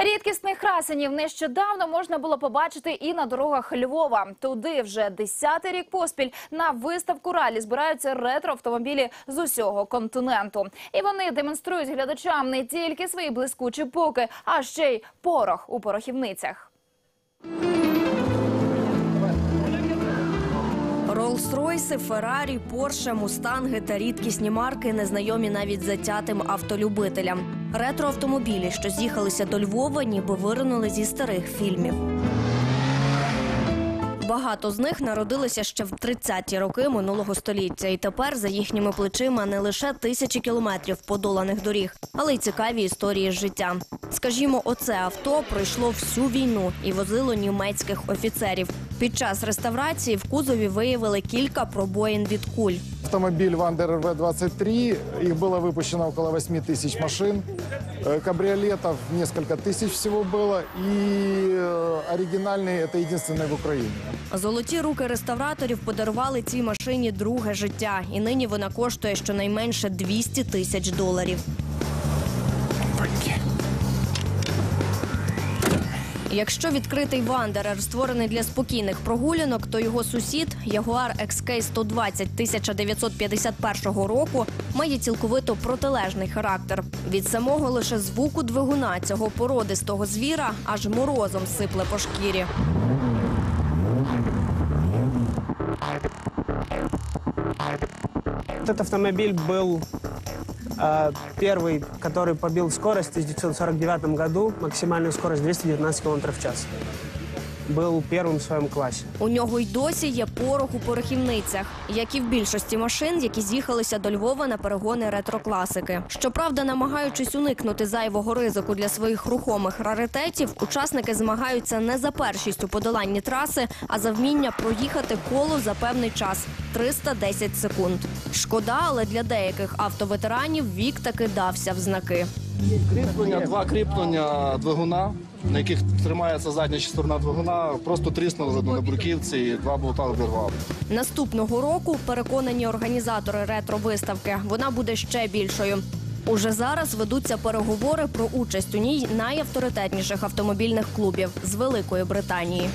Рідкісних красенів нещодавно можна було побачити і на дорогах Львова. Туди вже десятий рік поспіль на виставку ралі збираються ретро-автомобілі з усього континенту. І вони демонструють глядачам не тільки свої блискучі поки, а ще й порох у порохівницях. Роллс-Ройси, Феррарі, Порше, Мустанги та рідкісні марки незнайомі навіть затятим автолюбителям. Ретроавтомобілі, що з'їхалися до Львова, ніби виринули зі старих фільмів. Багато з них народилися ще в 30-ті роки минулого століття, і тепер за їхніми плечима не лише тисячі кілометрів подоланих доріг, але й цікаві історії з життя. Скажімо, оце авто пройшло всю війну і возило німецьких офіцерів. Під час реставрації в кузові виявили кілька пробоїн від куль. Автомобиль Вандер РВ-23, их было выпущено около 8 тысяч машин, Э, кабриолетов несколько тысяч всего было, и э, оригинальный это единственный в Украине. Золоті руки реставраторів подарували цій машині друге життя, і нині вона коштує щонайменше 200 тисяч доларів. Якщо відкритий Вандерер створений для спокійних прогулянок, то його сусід Jaguar XK 120 1951 року має цілковито протилежний характер. Від самого лише звуку двигуна цього породистого звіра аж морозом сипле по шкірі. Этот автомобиль был э, первый, который побил скорость в 1949 году, максимальную скорость 219 км в час. Был первым в своем классе. У нього й досі є порох у порохівницях, як і в більшості машин, які з'їхалися до Львова на перегони ретрокласики. Щоправда, намагаючись уникнути зайвого ризику для своїх рухомих раритетів, учасники змагаються не за першість у подоланні траси, а за вміння проїхати коло за певний час 310 секунд. Шкода, але для деяких автоветеранів вік таки дався в знаки. Кріплення, два кріплення двигуна, на яких тримається задня сторона двигуна, просто тріснули на бруківці і два болта обірвали. Наступного року переконані організатори ретро-виставки, вона буде ще більшою. Уже зараз ведуться переговори про участь у ній найавторитетніших автомобільних клубів з Великої Британії.